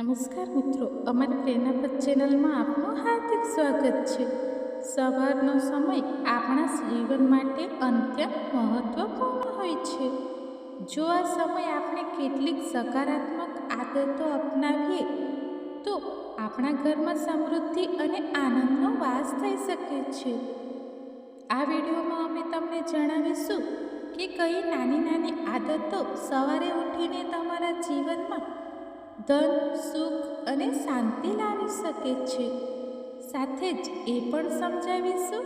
નમસ્કાર મિત્રો, અમારી પ્રેરણાપદ ચેનલમાં આપનું હાર્દિક સ્વાગત છે. સવારનો સમય આપણા જીવન માટે અત્યંત મહત્વપૂર્ણ હોય છે. જો આ સમય આપણે કેટલીક સકારાત્મક આદતો અપનાવીએ, તો આપણા ઘરમાં સમૃદ્ધિ અને આનંદનો વાસ થઈ શકે છે. આ વિડીયોમાં અમે તમને જણાવીશું કે કઈ નાની નાની આદતો સવારે ઉઠીને તમારા જીવનમાં ધન, સુખ અને શાંતિ લાવી શકે છે. સાથે જ એ પણ સમજાવીશું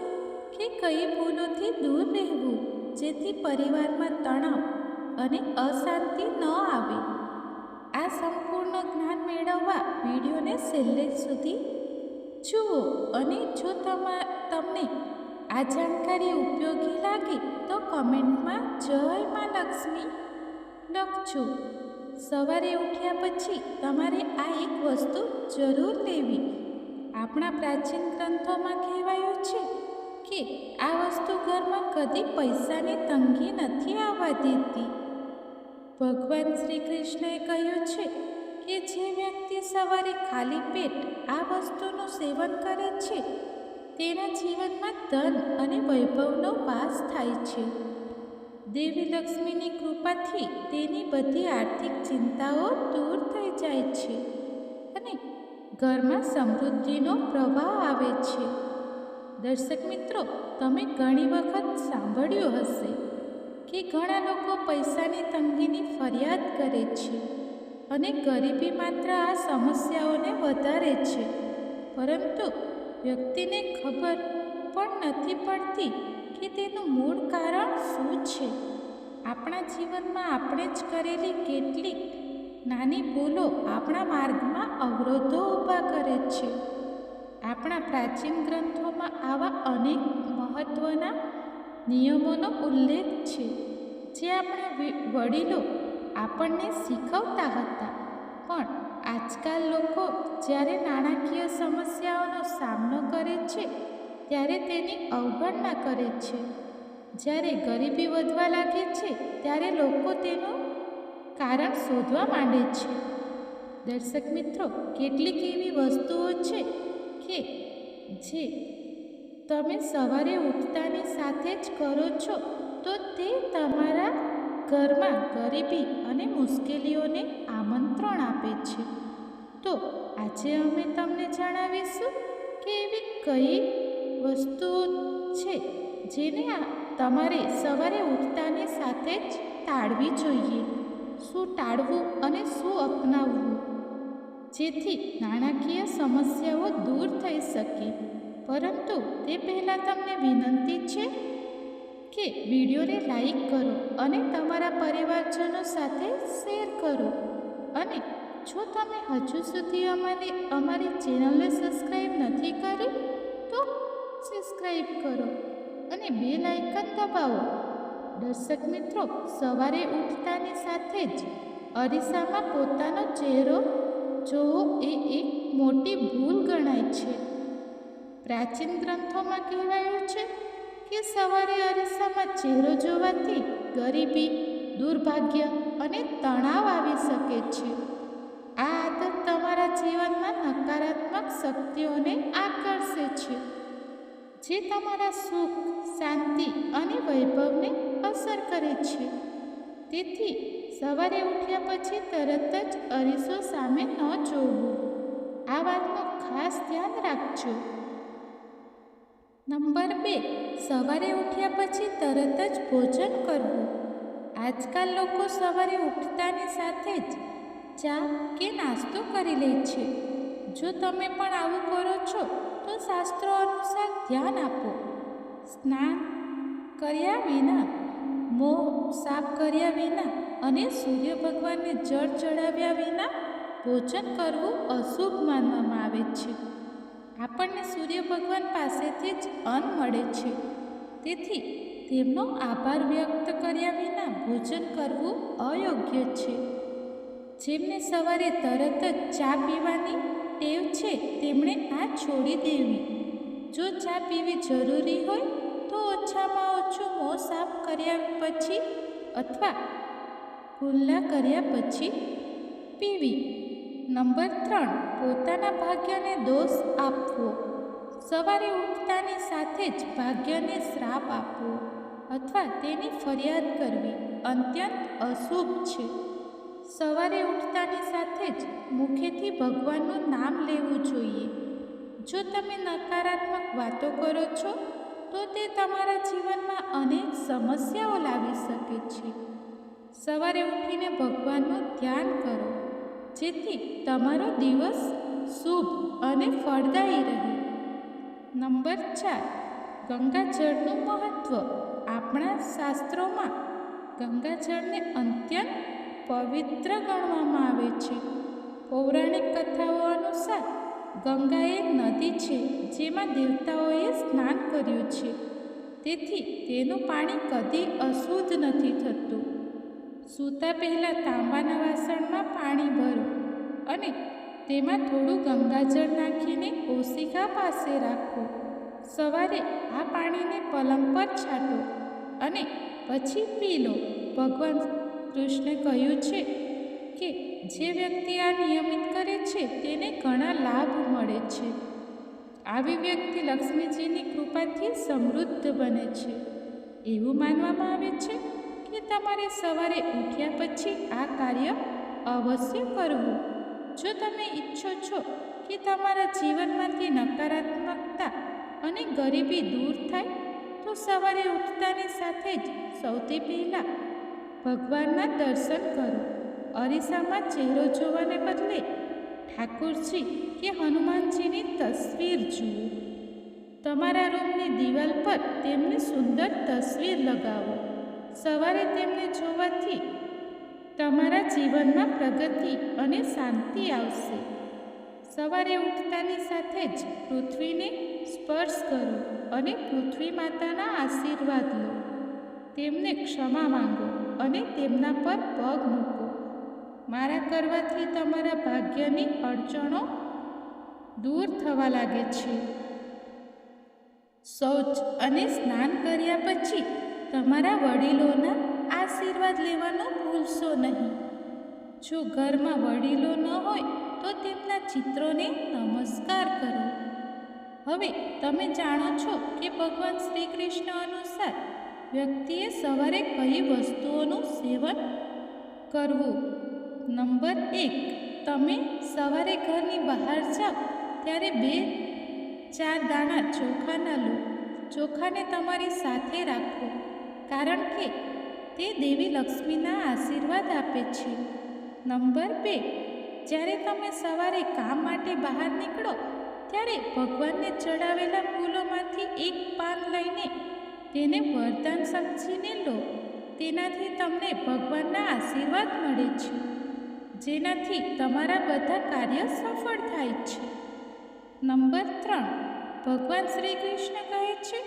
કે કઈ ભૂલોથી દૂર રહેવું, જેથી પરિવારમાં તણાવ અને અશાંતિ ન આવે. આ સંપૂર્ણ જ્ઞાન મેળવવા વિડીયોને છેલ્લે સુધી જુઓ અને જો તમા, તમને આ જાણકારી ઉપયોગી લાગે તો કમેન્ટમાં જય માં લક્ષ્મી લખજો. સવારે ઉઠ્યા પછી તમારે આ એક વસ્તુ જરૂર લેવી. આપણા પ્રાચીન ગ્રંથોમાં કહેવાયું છે કે આ વસ્તુ ઘરમાં કદી પૈસાની તંગી નથી આવવા દેતી. ભગવાન શ્રી કૃષ્ણએ કહ્યું છે કે જે વ્યક્તિ સવારે ખાલી પેટ આ વસ્તુનું સેવન કરે છે, તેના જીવનમાં ધન અને વૈભવનો વાસ થાય છે. દેવી લક્ષ્મીની કૃપાથી તેની બધી આર્થિક ચિંતાઓ દૂર થઈ જાય છે અને ઘરમાં સમૃદ્ધિનો પ્રવાહ આવે છે. દર્શક મિત્રો, તમે ઘણી વખત સાંભળ્યું હશે કે ઘણા લોકો પૈસાની તંગીની ફરિયાદ કરે છે અને ગરીબી માત્ર આ સમસ્યાઓને વધારે છે. પરંતુ વ્યક્તિને ખબર પણ નથી પડતી કે તેનું મૂળ કારણ શું છે? આપણા જીવનમાં આપણે જ કરેલી કેટલીક નાની ભૂલો આપણા માર્ગમાં અવરોધો ઊભા કરે છે. આપણા પ્રાચીન ગ્રંથોમાં આવા અનેક મહત્ત્વના નિયમોનો ઉલ્લેખ છે, જે આપણા વડીલો આપણને શીખવતા હતા. પણ આજકાલ લોકો જ્યારે નાણાકીય સમસ્યાઓનો સામનો કરે છે ત્યારે તેની અવગણના કરે છે. જ્યારે ગરીબી વધવા લાગે છે, ત્યારે લોકો તેનું કારણ શોધવા માંડે છે. દર્શક મિત્રો, કેટલીક એવી વસ્તુઓ છે કે જે તમે સવારે ઉઠતાની સાથે જ કરો છો, તો તે તમારા ઘરમાં ગરીબી અને મુશ્કેલીઓને આમંત્રણ આપે છે. તો આજે અમે તમને જણાવીશું કે એવી કઈ વસ્તુઓ છે જેને તમારે સવારે ઉઠતાની સાથે જ ટાળવી જોઈએ. શું ટાળવું અને શું અપનાવવું? જેથી નાણાકીય સમસ્યાઓ દૂર થઈ શકે. પરંતુ તે પહેલાં તમને વિનંતી છે કે વિડીયોને લાઈક કરો અને તમારા પરિવારજનો સાથે શેર કરો. અને જો તમે હજુ સુધી અમારી અમારી ચેનલને સબસ્ક્રાઈબ નથી કરી સબસ્ક્રાઈબ કરો અને બે લાઇકન દબાવો. દર્શક મિત્રો, સવારે ઉઠતાની સાથે જ અરીસામાં પોતાનો ચહેરો જોવો એ એક મોટી ભૂલ ગણાય છે. પ્રાચીન ગ્રંથોમાં કહેવાયું છે કે સવારે અરીસામાં ચહેરો જોવાથી ગરીબી, દુર્ભાગ્ય અને તણાવ આવી શકે છે. આ આદત તમારા જીવનમાં નકારાત્મક શક્તિઓને આકર્ષે છે. જે તમારા સુખ, શાંતિ અને વૈભવને અસર કરે છે. તેથી સવારે ઉઠ્યા પછી તરત જ અરીસો સામે ન જોવું. આ વાતનું ખાસ ધ્યાન રાખજો. નંબર બે. સવારે ઉઠ્યા પછી તરત જ ભોજન કરવું. આજકાલ લોકો સવારે ઉઠતાની સાથે જ ચા કે નાસ્તો કરી લે છે. જો તમે પણ આવું કરો છો, તો શાસ્ત્રો અનુસાર ધ્યાન આપો. સ્નાન કર્યા વિના મોં સાફ કર્યા વિના અને સૂર્ય ભગવાનને જળ ચડાવ્યા વિના ભોજન કરવું અશુભ માનવામાં આવે છે. આપણને સૂર્ય ભગવાન પાસેથી જ અન્ન મળે છે. તેથી તેમનો આભાર વ્યક્ત કર્યા વિના ભોજન કરવું અયોગ્ય છે. જેમને સવારે તરત જ ચા પીવાની ટેવ છે, તેમણે આ છોડી દેવી. જો ચા પીવી જરૂરી હોય, તો ઓછામાં ઓછું મોં સાફ કર્યા પછી અથવા ખુલ્લા કર્યા પછી પીવી. નંબર ત્રણ, પોતાના ભાગ્યને દોષ આપવો. સવારે ઉઠતાની સાથે જ ભાગ્યને શ્રાપ આપવો અથવા તેની ફરિયાદ કરવી અત્યંત અશુભ છે. સવારે ઉઠતાની સાથે જ મુખેથી ભગવાનનું નામ લેવું જોઈએ. જો તમે નકારાત્મક વાતો કરો છો, તો તે તમારા જીવનમાં અનેક સમસ્યાઓ લાવી શકે છે. સવારે ઉઠીને ભગવાનનું ધ્યાન કરો, જેથી તમારો દિવસ શુભ અને ફળદાયી રહે. નંબર ચાર, ગંગાજળનું મહત્ત્વ આપણા શાસ્ત્રોમાં ગંગાજળને અત્યંત પવિત્ર ગણવામાં આવે છે. પૌરાણિક કથાઓ અનુસાર ગંગા એ નદી છે, જેમાં દેવતાઓએ સ્નાન કર્યું છે. તેથી તેનું પાણી કદી અશુદ્ધ નથી થતું. સૂતા પહેલાં તાંબાના વાસણમાં પાણી ભરો અને તેમાં થોડું ગંગાજળ નાખીને ઓશિકા પાસે રાખો. સવારે આ પાણીને પલંગ પર છાંટો અને પછી પી લો. ભગવાન કૃષ્ણે કહ્યું છે કે જે વ્યક્તિ આ નિયમિત કરે છે તેને ઘણા લાભ મળે છે. આવી વ્યક્તિ લક્ષ્મીજીની કૃપાથી સમૃદ્ધ બને છે. એવું માનવામાં આવે છે કે તમારે સવારે ઉઠ્યા પછી આ કાર્ય અવશ્ય કરવું. જો તમે ઈચ્છો છો કે તમારા જીવનમાંથી નકારાત્મકતા અને ગરીબી દૂર થાય, તો સવારે ઉઠતાની સાથે જ સૌથી પહેલાં ભગવાનના દર્શન કરો. અરીસામાં ચહેરો જોવાને બદલે ઠાકુરજી કે હનુમાનજીની તસવીર જુઓ. તમારા રૂમની દિવાલ પર તેમની સુંદર તસવીર લગાવો. સવારે તેમને જોવાથી તમારા જીવનમાં પ્રગતિ અને શાંતિ આવશે. સવારે ઉઠતાની સાથે જ પૃથ્વીને સ્પર્શ કરો અને પૃથ્વી માતાના આશીર્વાદ લો. તેમને ક્ષમા માંગો. અને તેમના પર પગ મૂકો. મારા કરવાથી તમારા ભાગ્યની અડચણો દૂર થવા લાગે છે. શૌચ અને સ્નાન કર્યા પછી તમારા વડીલોના આશીર્વાદ લેવાનો ભૂલશો નહીં. જો ઘરમાં વડીલો ન હોય તો તેમના ચિત્રોને નમસ્કાર કરો. હવે તમે જાણો છો કે ભગવાન શ્રી કૃષ્ણ અનુસાર વ્યક્તિએ સવારે કઈ વસ્તુઓનું સેવન કરવું? નંબર એક, તમે સવારે ઘરની બહાર જાઓ, ત્યારે બે, ચાર દાણા ચોખાના લો. ચોખાને તમારી સાથે રાખો, કારણ કે તે દેવી લક્ષ્મીના આશીર્વાદ આપે છે. નંબર બે, જ્યારે તમે સવારે કામ માટે બહાર નીકળો, ત્યારે ભગવાનને ચડાવેલા ફૂલોમાંથી એક પાન લઈને તેને વરદાન સમજીને લો. તેનાથી તમને ભગવાનના આશીર્વાદ મળે છે. જેનાથી તમારા બધા કાર્ય સફળ થાય છે. નંબર ત્રણ. ભગવાન શ્રી કૃષ્ણ કહે છે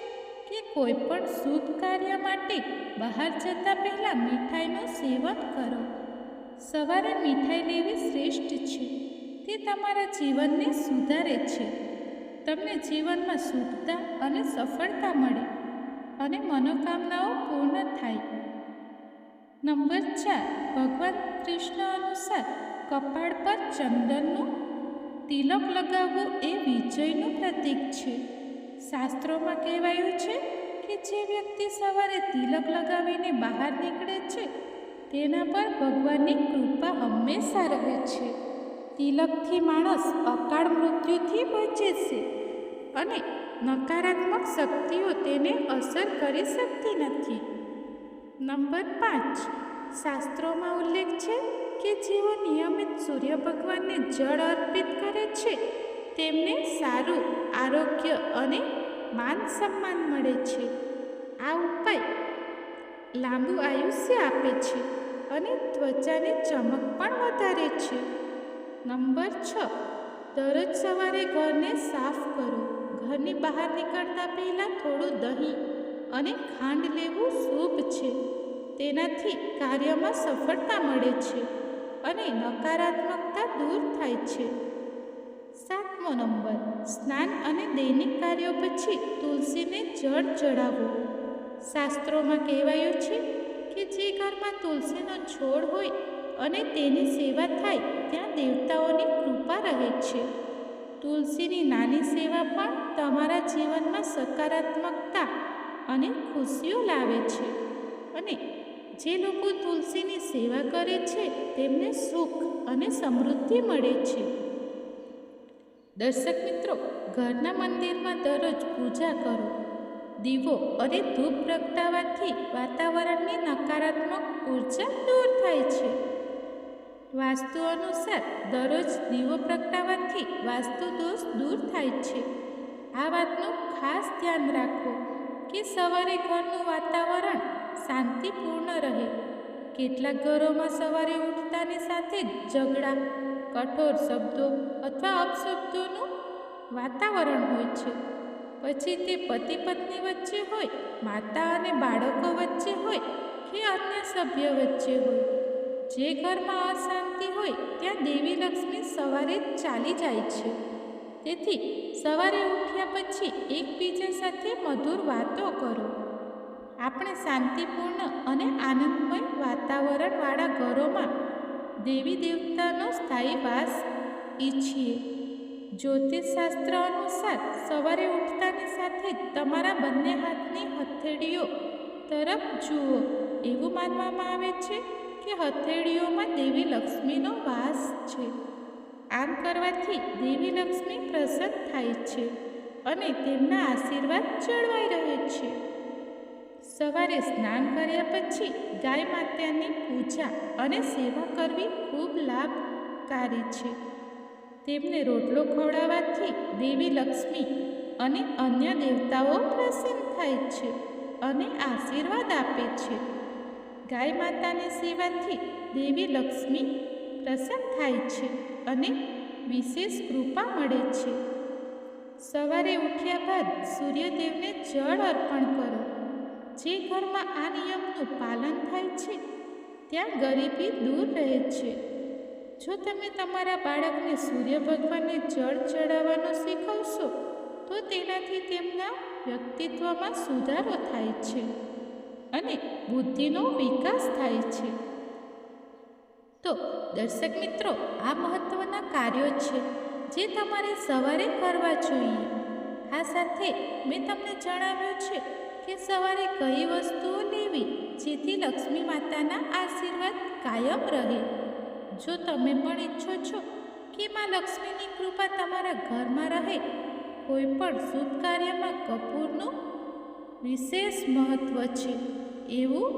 કે કોઈ પણ શુભ કાર્ય માટે બહાર જતાં પહેલાં મીઠાઈનું સેવન કરો. સવારે મીઠાઈ લેવી શ્રેષ્ઠ છે. તે તમારા જીવનને સુધારે છે. તમને જીવનમાં શુભતા અને સફળતા મળે. અને મનોકામનાઓ પૂર્ણ થાય. નંબર ચાર, ભગવાન કૃષ્ણ અનુસાર કપાળ પર ચંદનનું તિલક લગાવવું એ વિજયનું પ્રતીક છે. શાસ્ત્રોમાં કહેવાયું છે કે જે વ્યક્તિ સવારે તિલક લગાવીને બહાર નીકળે છે, તેના પર ભગવાનની કૃપા હંમેશા રહે છે. તિલકથી માણસ અકાળ મૃત્યુથી બચે છે અને નકારાત્મક શક્તિઓ તેને અસર કરી શકતી નથી. નંબર પાંચ. શાસ્ત્રોમાં ઉલ્લેખ છે કે જેઓ નિયમિત સૂર્ય ભગવાનને જળ અર્પિત કરે છે, તેમને સારું આરોગ્ય અને માન સન્માન મળે છે. આ ઉપાય લાંબુ આયુષ્ય આપે છે અને ત્વચાની ચમક પણ વધારે છે. નંબર છ. દરરોજ સવારે ઘરને સાફ કરો. ઘરની બહાર નીકળતા પહેલાં થોડું દહીં અને ખાંડ લેવું શુભ છે. તેનાથી કાર્યમાં સફળતા મળે છે અને નકારાત્મકતા દૂર થાય છે. સાતમો નંબર, સ્નાન અને દૈનિક કાર્યો પછી તુલસીને જળ ચડાવવું શાસ્ત્રોમાં કહેવાયું છે કે જે ઘરમાં તુલસીનો છોડ હોય અને તેની સેવા થાય, ત્યાં દેવતાઓની કૃપા રહે છે. તુલસીની નાની સેવા પણ તમારા જીવનમાં સકારાત્મકતા અને ખુશીઓ લાવે છે. અને જે લોકો તુલસીની સેવા કરે છે, તેમને સુખ અને સમૃદ્ધિ મળે છે. દર્શક મિત્રો, ઘરના મંદિરમાં દરરોજ પૂજા કરો. દીવો અને ધૂપ પ્રગટાવવાથી વાતાવરણની નકારાત્મક ઊર્જા દૂર થાય છે. વાસ્તુ અનુસાર દરરોજ દીવો પ્રગટાવવાથી વાસ્તુ દોષ દૂર થાય છે. આ વાતનું ખાસ ધ્યાન રાખો કે સવારે ઘરનું વાતાવરણ શાંતિપૂર્ણ રહે. કેટલાક ઘરોમાં સવારે ઉઠતાની સાથે જ ઝઘડા, કઠોર શબ્દો અથવા અપશબ્દોનું વાતાવરણ હોય છે. પછી તે પતિ પત્ની વચ્ચે હોય, માતા અને બાળકો વચ્ચે હોય કે અન્ય સભ્ય વચ્ચે હોય. જે ઘરમાં અશાંતિ હોય, ત્યાં દેવી લક્ષ્મી સવારે ચાલી જાય છે. તેથી સવારે ઉઠ્યા પછી એકબીજા સાથે મધુર વાતો કરો. આપણે શાંતિપૂર્ણ અને આનંદમય વાતાવરણવાળા ઘરોમાં દેવી દેવતાનો સ્થાયી વાસ ઈચ્છીએ. જ્યોતિષશાસ્ત્ર અનુસાર સવારે ઉઠતાની સાથે જ તમારા બંને હાથની હથેળીઓ તરફ જુઓ, એવું માનવામાં આવે છે? કે હથેળીઓમાં દેવી લક્ષ્મીનો વાસ છે. આમ કરવાથી દેવી લક્ષ્મી પ્રસન્ન થાય છે અને તેમના આશીર્વાદ જળવાઈ રહે છે. સવારે સ્નાન કર્યા પછી ગાય માતાની પૂજા અને સેવા કરવી ખૂબ લાભકારી છે. તેમને રોટલો ખવડાવવાથી દેવી લક્ષ્મી અને અન્ય દેવતાઓ પ્રસન્ન થાય છે અને આશીર્વાદ આપે છે. ગાય માતાની સેવાથી દેવી લક્ષ્મી પ્રસન્ન થાય છે અને વિશેષ કૃપા મળે છે. સવારે ઉઠ્યા બાદ સૂર્યદેવને જળ અર્પણ કરો. જે ઘરમાં આ નિયમનું પાલન થાય છે, ત્યાં ગરીબી દૂર રહે છે. જો તમે તમારા બાળકને સૂર્ય ભગવાનને જળ ચડાવવાનું શીખવશો, તો તેનાથી તેમના વ્યક્તિત્વમાં સુધારો થાય છે. અને બુદ્ધિનો વિકાસ થાય છે. તો દર્શક મિત્રો, આ મહત્ત્વના કાર્યો છે જે તમારે સવારે કરવા જોઈએ. આ સાથે મેં તમને જણાવ્યું છે કે સવારે કઈ વસ્તુઓ લેવી જેથી લક્ષ્મી માતાના આશીર્વાદ કાયમ રહે. જો તમે પણ ઈચ્છો છો કે માં લક્ષ્મીની કૃપા તમારા ઘરમાં રહે, કોઈ પણ શુભ કાર્યમાં કપૂરનું વિશેષ મહત્ત્વ છે એવું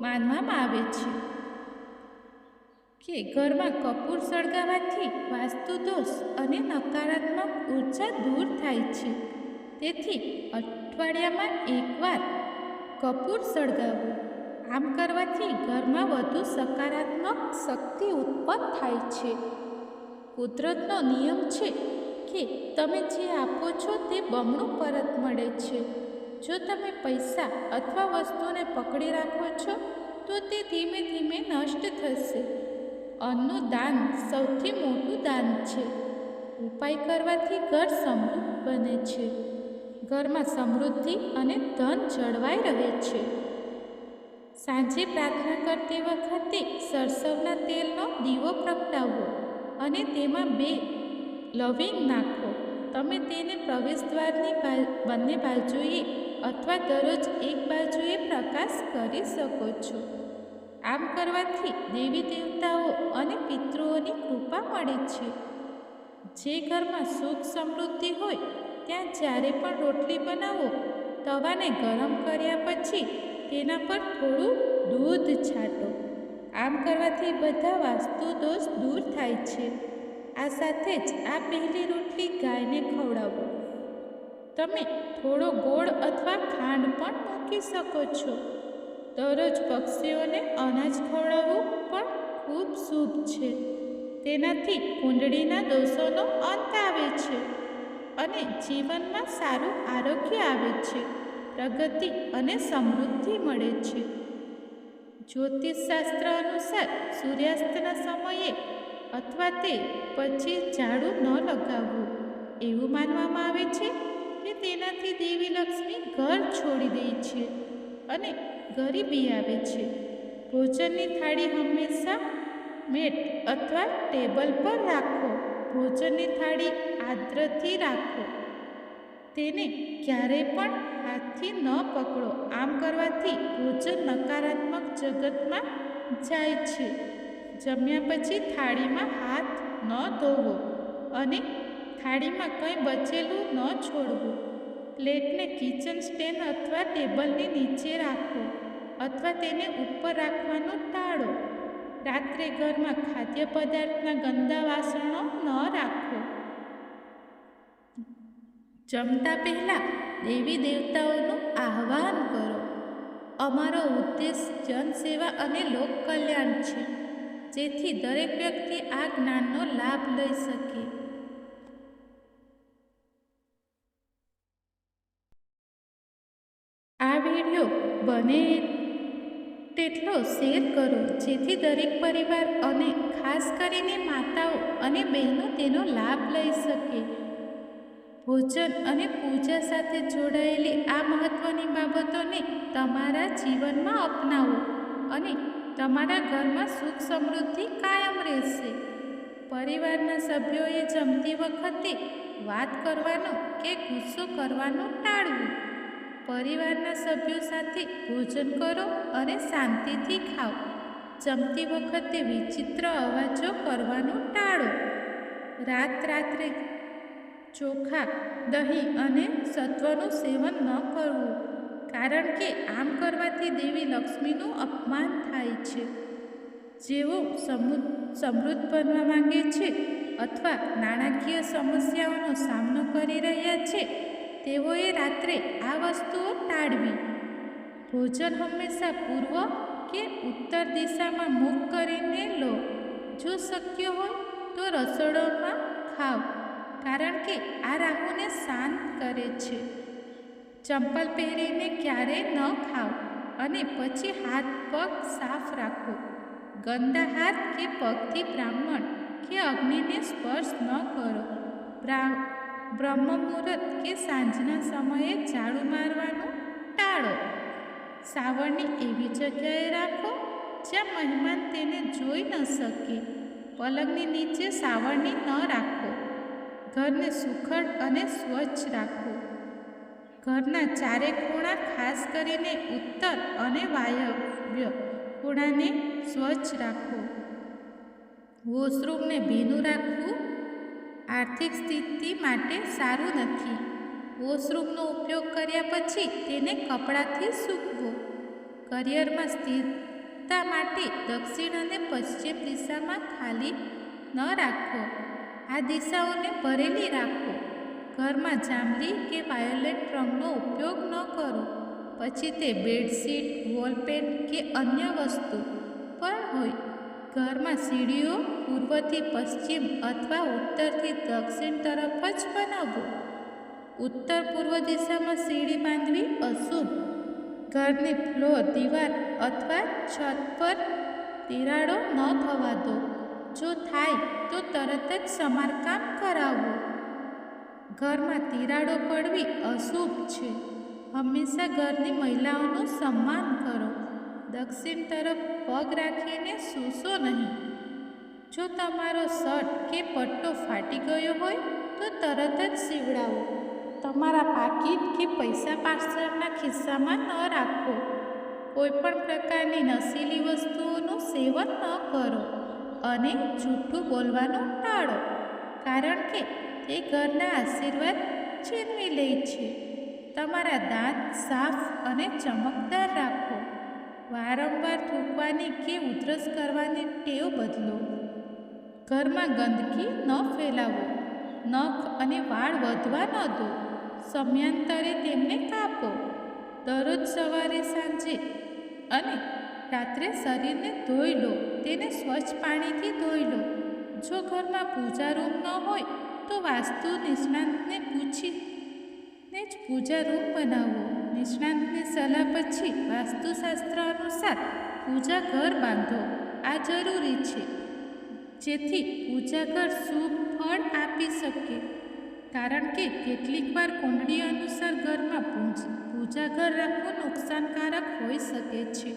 માનવામાં આવે છે. કે ઘરમાં કપૂર સળગાવવાથી વાસ્તુ દોષ અને નકારાત્મક ઊર્જા દૂર થાય છે. તેથી અઠવાડિયામાં એકવાર કપૂર સળગાવવું આમ કરવાથી ઘરમાં વધુ સકારાત્મક શક્તિ ઉત્પન્ન થાય છે. કુદરતનો નિયમ છે કે તમે જે આપો છો તે બમણું પરત મળે છે. જો તમે પૈસા અથવા વસ્તુને પકડી રાખો છો, તો તે ધીમે ધીમે નષ્ટ થશે. અન્નનું દાન સૌથી મોટું દાન છે. ઉપાય કરવાથી ઘર સમૃદ્ધ બને છે. ઘરમાં સમૃદ્ધિ અને ધન જળવાઈ રહે છે. સાંજે પ્રાર્થના કરતી વખતે સરસવના તેલનો દીવો પ્રગટાવવો અને તેમાં બે લવિંગ નાખો. તમે તેને પ્રવેશદ્વારની બંને બાજુએ અથવા દરરોજ એક બાજુએ પ્રકાશ કરી શકો છો. આમ કરવાથી દેવી દેવતાઓ અને પિતૃઓની કૃપા મળે છે. જે ઘરમાં સુખ સમૃદ્ધિ હોય, ત્યાં જ્યારે પણ રોટલી બનાવો, તવાને ગરમ કર્યા પછી તેના પર થોડું દૂધ છાંટો. આમ કરવાથી બધા વાસ્તુ દોષ દૂર થાય છે. આ સાથે જ આ પહેલી રોટલી ગાયને ખવડાવો. તમે થોડો ગોળ અથવા ખાંડ પણ મૂકી શકો છો. દરરોજ પક્ષીઓને અનાજ ખવડાવવું પણ ખૂબ શુભ છે. તેનાથી કુંડળીના દોષોનો અંત આવે છે અને જીવનમાં સારું આરોગ્ય આવે છે, પ્રગતિ અને સમૃદ્ધિ મળે છે. જ્યોતિષશાસ્ત્ર અનુસાર સૂર્યાસ્તના સમયે અથવા તે પછી ઝાડુ ન લગાવવું એવું માનવામાં આવે છે? તેનાથી દેવી લક્ષ્મી ઘર છોડી દે છે અને ગરીબી આવે છે. ભોજનની થાળી હંમેશા મેટ અથવા ટેબલ પર રાખો. ભોજનની થાળી આદ્રથી રાખો. તેને ક્યારેય પણ હાથથી ન પકડો. આમ કરવાથી ભોજન નકારાત્મક જગતમાં જાય છે. જમ્યા પછી થાળીમાં હાથ ન ધોવો અને થાળીમાં કંઈ બચેલું ન છોડવું. પ્લેટને કિચન સ્ટેન્ડ અથવા ટેબલની નીચે રાખો અથવા તેને ઉપર રાખવાનું ટાળો. રાત્રે ઘરમાં ખાદ્ય પદાર્થના ગંદા વાસણો ન રાખો. જમતા પહેલાં દેવી દેવતાઓનું આહ્વાન કરો. અમારો ઉદ્દેશ જનસેવા અને લોક કલ્યાણ છે, જેથી દરેક વ્યક્તિ આ જ્ઞાનનો લાભ લઈ શકે. તેટલો શેર કરો? જેથી દરેક પરિવાર અને ખાસ કરીને માતાઓ અને બહેનો તેનો લાભ લઈ શકે. ભોજન અને પૂજા સાથે જોડાયેલી આ મહત્ત્વની બાબતોને તમારા જીવનમાં અપનાવો અને તમારા ઘરમાં સુખ સમૃદ્ધિ કાયમ રહેશે. પરિવારના સભ્યોએ જમતી વખતે વાત કરવાનો કે ગુસ્સો કરવાનું ટાળવું. પરિવારના સભ્યો સાથે ભોજન કરો અને શાંતિથી ખાઓ. જમતી વખતે વિચિત્ર અવાજો કરવાનું ટાળો. રાત રાત્રે ચોખા, દહીં અને સત્વનું સેવન ન કરવું, કારણ કે આમ કરવાથી દેવી લક્ષ્મીનું અપમાન થાય છે. જેઓ સમૃદ્ધ બનવા માંગે છે અથવા નાણાકીય સમસ્યાઓનો સામનો કરી રહ્યા છે તેઓએ રાત્રે આ વસ્તુઓ ટાળવી. ભોજન હંમેશા પૂર્વ કે ઉત્તર દિશામાં મુખ કરીને લો. જો શક્ય હોય તો રસોડામાં ખાઓ કારણ કે આ રાહુને શાંત કરે છે. ચંપલ પહેરીને ક્યારેય ન ખાઓ અને પછી હાથ પગ સાફ રાખો. ગંદા હાથ કે પગથી બ્રાહ્મણ કે અગ્નિને સ્પર્શ ન કરો. બ્રહ્મ મુહૂર્ત કે સાંજના સમયે ઝાડુ મારવાનું ટાળો. સાવરને એવી જગ્યાએ રાખો જ્યાં મહેમાન તેને જોઈ ન શકે. પલંગની નીચે સાવરણી ન રાખો. ઘરને સુખડ અને સ્વચ્છ રાખો. ઘરના ચારે ખૂણા ખાસ કરીને ઉત્તર અને વાયવ્ય ખૂણાને સ્વચ્છ રાખો. વોશરૂમને ભીનું રાખવું આર્થિક સ્થિતિ માટે સારું નથી. વોશરૂમનો ઉપયોગ કર્યા પછી તેને કપડાથી સૂકવો. કરિયરમાં સ્થિરતા માટે દક્ષિણ અને પશ્ચિમ દિશામાં ખાલી ન રાખો. આ દિશાઓને ભરેલી રાખો. ઘરમાં જાંબલી કે વાયોલેટ રંગનો ઉપયોગ ન કરો. પછી તે બેડશીટ, વોલપેન કે અન્ય વસ્તુ પર હોય. ઘરમાં સીડીઓ પૂર્વથી પશ્ચિમ અથવા ઉત્તરથી દક્ષિણ તરફ જ બનાવવું. ઉત્તર પૂર્વ દિશામાં સીડી બાંધવી અશુભ. ઘરની ફ્લોર, દીવાલ અથવા છત પર તિરાડો ન થવા દો જો થાય તો તરત જ સમારકામ કરાવવું ઘરમાં તિરાડો પડવી અશુભ છે. હંમેશા ઘરની મહિલાઓનું સન્માન કરો. દક્ષિણ તરફ પગ રાખીને સૂસો નહીં. જો તમારો શર્ટ કે પટ્ટો ફાટી ગયો હોય, તો તરત જ સીવડાવો. તમારા પાકીટ કે પૈસા પાછળના ખિસ્સામાં ન રાખો. કોઈપણ પ્રકારની નશીલી વસ્તુઓનું સેવન ન કરો અને જૂઠું બોલવાનું ટાળો, કારણ કે તે ઘરના આશીર્વાદ છીનવી લે છે. તમારા દાંત સાફ અને ચમકદાર રાખો. વારંવાર થૂંકવાની કે ઉધરસ કરવાની ટેવ બદલો. ઘરમાં ગંદકી ન ફેલાવો. નખ અને વાળ વધવા ન દો. સમયાંતરે તેમને કાપો. દરરોજ સવારે સાંજે અને રાત્રે શરીરને ધોઈ લો. તેને સ્વચ્છ પાણીથી ધોઈ લો. જો ઘરમાં પૂજા રૂમ ન હોય, તો વાસ્તુ નિષ્ણાંતને પૂછીને જ પૂજા રૂમ બનાવો. નિષ્ણાંતની સલાહ પછી વાસ્તુશાસ્ત્ર અનુસાર પૂજા ઘર બાંધો. આ જરૂરી છે. જેથી પૂજા ઘર શુભ ફળ આપી શકે. કારણ કે કેટલીક વાર કુંડળી અનુસાર ઘરમાં પૂજા ઘર રાખવું નુકસાનકારક હોઈ શકે છે.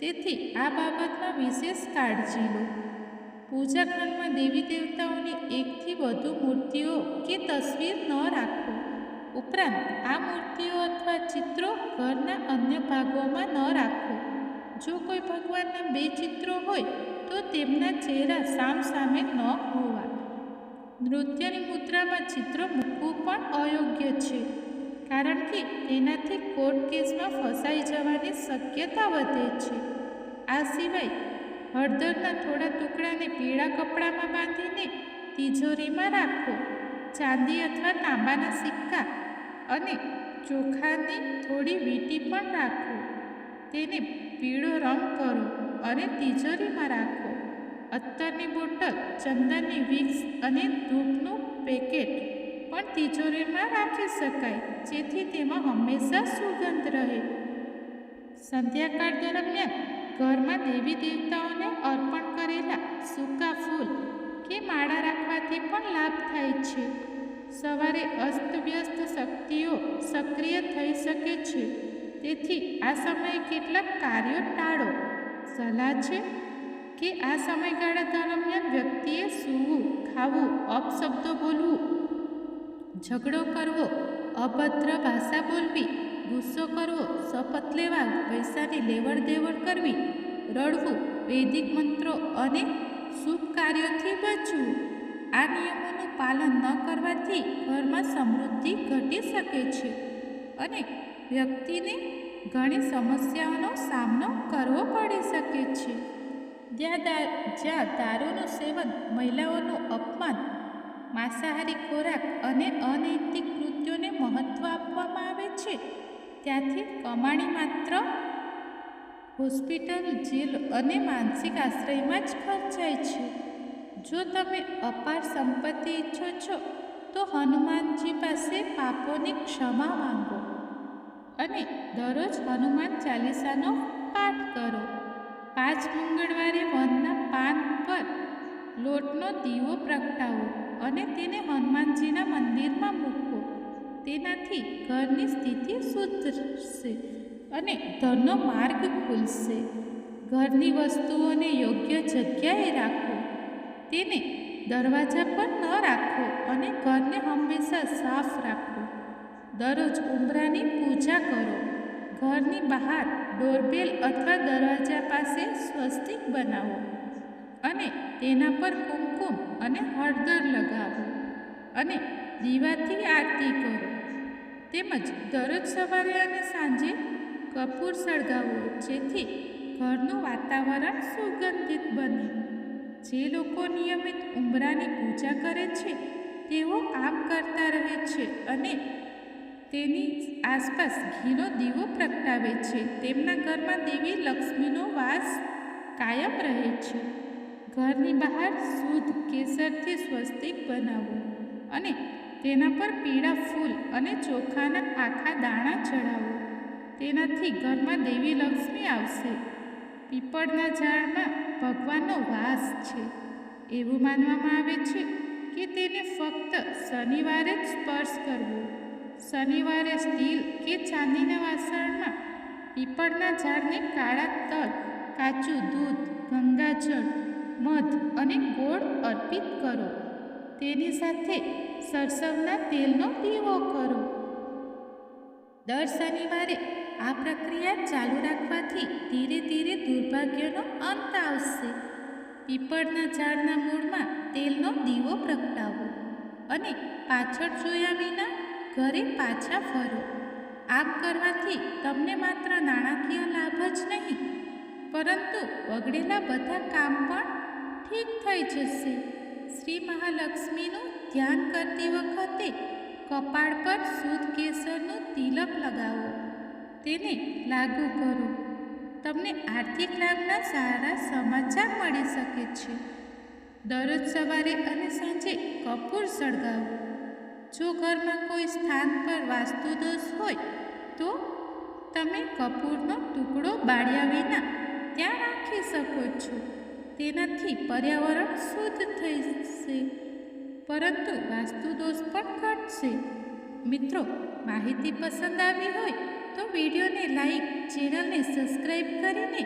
તેથી આ બાબતમાં વિશેષ કાળજી લો. પૂજા ખંડમાં દેવી દેવતાઓની એકથી વધુ મૂર્તિઓ કે તસવીર ન રાખો. ઉપરાંત આ મૂર્તિઓ અથવા ચિત્રો ઘરના અન્ય ભાગોમાં ન રાખો. જો કોઈ ભગવાનના બે ચિત્રો હોય, તો તેમના ચહેરા સામ સામે ન હોવા. નૃત્યની મુદ્રામાં ચિત્રો મૂકવું પણ અયોગ્ય છે, કારણ કે તેનાથી કોર્ટ કેસમાં ફસાઈ જવાની શક્યતા વધે છે. આ સિવાય, હળદરના થોડા ટુકડાને પીળા કપડામાં બાંધીને તિજોરીમાં રાખો, ચાંદી અથવા તાંબાના સિક્કા અને ચોખાની થોડી વીંટી પણ રાખો. તેને પીળો રંગ કરો અને તિજોરીમાં રાખો. અત્તરની બોટલ ચંદનની વિક્સ અને ધૂપનું પેકેટ પણ તિજોરીમાં રાખી શકાય, જેથી તેમાં હંમેશા સુગંધ રહે. સંધ્યાકાળ દરમિયાન ઘરમાં દેવી દેવતાઓને અર્પણ કરેલા સૂકા ફૂલ કે માળા રાખવાથી પણ લાભ થાય છે. સવારે અસ્તવ્યસ્ત શક્તિઓ સક્રિય થઈ શકે છે. તેથી આ સમયે કેટલાક કાર્યો ટાળો. સલાહ છે કે આ સમયગાળા દરમિયાન વ્યક્તિએ સૂવું, ખાવું, અપશબ્દો બોલવું, ઝઘડો કરવો, અભદ્ર ભાષા બોલવી, ગુસ્સો કરવો, શપથ લેવા, પૈસાની લેવડ દેવડ કરવી, રડવું, વૈદિક મંત્રો અને શુભ કાર્યોથી બચવું. આ નિયમોનું પાલન ન કરવાથી ઘરમાં સમૃદ્ધિ ઘટી શકે છે અને વ્યક્તિને ઘણી સમસ્યાઓનો સામનો કરવો પડી શકે છે. જ્યાં જ્યાં દારૂનું સેવન મહિલાઓનું અપમાન, માંસાહારી ખોરાક અને અનૈતિક કૃત્યોને મહત્ત્વ આપવામાં આવે છે, ત્યાંથી કમાણી માત્ર હોસ્પિટલ, જેલ અને માનસિક આશ્રયમાં જ ખર્ચાય છે. જો તમે અપાર સંપત્તિ ઈચ્છો છો, તો હનુમાનજી પાસે પાપોની ક્ષમા માંગો અને દરરોજ હનુમાન ચાલીસાનો પાઠ કરો. પાંચ મંગળવારે વનના પાન પર લોટનો દીવો પ્રગટાવો અને તેને હનુમાનજીના મંદિરમાં મૂકો. તેનાથી ઘરની સ્થિતિ સુધરશે અને ધનનો માર્ગ ખુલશે. ઘરની વસ્તુઓને યોગ્ય જગ્યાએ રાખો. તેને દરવાજા પર ન રાખો અને ઘરને હંમેશા સાફ રાખો. દરરોજ ઉંબરાની પૂજા કરો. ઘરની બહાર ડોરબેલ અથવા દરવાજા પાસે સ્વસ્તિક બનાવો અને તેના પર કુમકુમ અને હળદર લગાવો અને દીવાથી આરતી કરો. તેમજ દરરોજ સવારે અને સાંજે કપૂર સળગાવો જેથી ઘરનું વાતાવરણ સુગંધિત બને. જે લોકો નિયમિત ઉંબરાની પૂજા કરે છે, તેઓ આમ કરતા રહે છે અને તેની આસપાસ ઘીનો દીવો પ્રગટાવે છે. તેમના ઘરમાં દેવી લક્ષ્મીનો વાસ કાયમ રહે છે. ઘરની બહાર શુદ્ધ કેસરથી સ્વસ્તિક બનાવો અને તેના પર પીળા ફૂલ અને ચોખાના આખા દાણા ચડાવો તેનાથી ઘરમાં દેવી લક્ષ્મી આવશે. પીપળના ઝાડમાં ભગવાનનો વાસ છે. એવું માનવામાં આવે છે કે તેને ફક્ત શનિવારે જ સ્પર્શ કરવો. શનિવારે સ્ટીલ કે ચાંદીના વાસણમાં પીપળના ઝાડને કાળા તલ, કાચું દૂધ, ગંગાજળ, મધ અને ગોળ અર્પિત કરો. તેની સાથે સરસવના તેલનો દીવો કરો. દર શનિવારે આ પ્રક્રિયા ચાલુ રાખવાથી ધીરે ધીરે દુર્ભાગ્યનો અંત આવશે. પીપળના ઝાડના મૂળમાં તેલનો દીવો પ્રગટાવો અને પાછળ જોયા વિના ઘરે પાછા ફરો. આમ કરવાથી તમને માત્ર નાણાકીય લાભ જ નહીં, પરંતુ બગડેલા બધા કામ પણ ઠીક થઈ જશે. શ્રી મહાલક્ષ્મીનું ધ્યાન કરતી વખતે કપાળ પર શુદ્ધ કેસરનું તિલક લગાવો. તેને લાગુ કરો. તમને આર્થિક લાભના સારા સમાચાર મળી શકે છે. દરરોજ સવારે અને સાંજે કપૂર સળગાવો. જો ઘરમાં કોઈ સ્થાન પર વાસ્તુદોષ હોય, તો તમે કપૂરનો ટુકડો બાળ્યા વિના ત્યાં રાખી શકો છો. તેનાથી પર્યાવરણ શુદ્ધ થશે પરંતુ વાસ્તુદોષ પણ ઘટશે. મિત્રો, માહિતી પસંદ આવી હોય તો વિડીયોને લાઈક, ચેનલને સબસ્ક્રાઈબ કરીને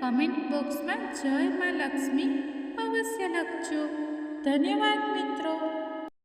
કમેન્ટ બોક્સમાં જય મા લક્ષ્મી અવશ્ય લખજો. ધન્યવાદ મિત્રો.